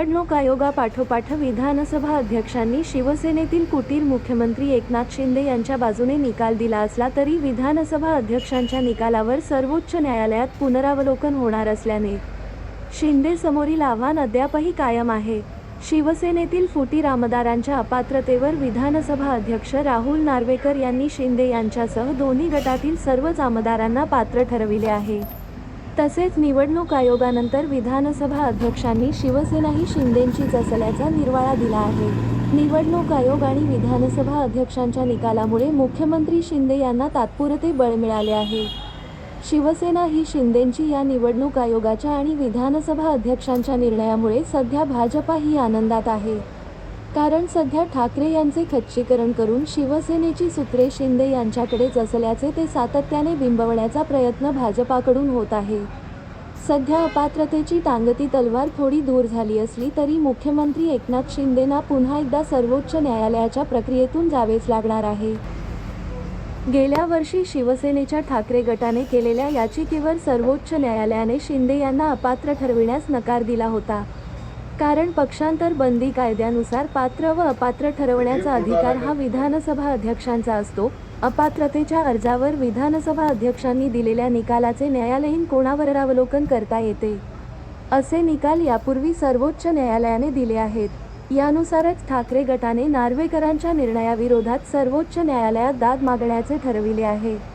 निवडणूक आयोगापाठोपाठ विधानसभा अध्यक्षांनी शिवसेनेतील कुटीर मुख्यमंत्री एकनाथ शिंदे यांच्या बाजूने निकाल दिला असला तरी विधानसभा अध्यक्षांच्या निकालावर सर्वोच्च न्यायालयात पुनरावलोकन होणार असल्याने शिंदे समोरील आव्हान अद्यापही कायम आहे. शिवसेनेतील फुटीर आमदारांच्या अपात्रतेवर विधानसभा अध्यक्ष राहुल नार्वेकर यांनी शिंदे यांच्यासह दोन्ही गटातील सर्वच आमदारांना पात्र ठरविले आहे. तसेच निवडणूक आयोगानंतर विधानसभा अध्यक्षांनी शिवसेनाही शिंदेंचीच असल्याचा निर्वाळा दिला आहे. निवडणूक आयोग आणि विधानसभा अध्यक्षांच्या निकालामुळे मुख्यमंत्री शिंदे यांना तात्पुरते बळ मिळाले आहे. शिवसेना ही शिंदेंची या निवडणूक आयोगाच्या आणि विधानसभा अध्यक्षांच्या निर्णयामुळे सध्या भाजपा ही आनंदात आहे. कारण सध्या ठाकरे यांचे खच्चीकरण करून शिवसेनेची सूत्रे शिंदे यांच्याकडेच असल्याचे ते सातत्याने बिंबवण्याचा प्रयत्न भाजपाकडून होत आहे. सध्या अपात्रतेची टांगती तलवार थोडी दूर झाली असली तरी मुख्यमंत्री एकनाथ शिंदेना पुन्हा एकदा सर्वोच्च न्यायालयाच्या प्रक्रियेतून जावेच लागणार आहे. गेल्या वर्षी शिवसेनेच्या ठाकरे गटाने केलेल्या याचिकेवर सर्वोच्च न्यायालयाने शिंदे यांना अपात्र ठरविण्यास नकार दिला होता. कारण पक्षांतर बंदी कायद्यानुसार पात्र व अपात्र ठरवण्याचा अधिकार हा विधानसभा अध्यक्षांचा असतो. अपात्रतेच्या अर्जावर विधानसभा अध्यक्षांनी दिलेल्या निकालाचे न्यायालयीन कोणावर अवलोकन करता येते? असे निकाल यापूर्वी सर्वोच्च न्यायालयाने दिले आहेत. यानुसारच ठाकरे गटाने नार्वेकरांच्या निर्णयाविरोधात सर्वोच्च न्यायालयात दाद मागण्याचे ठरविले आहे.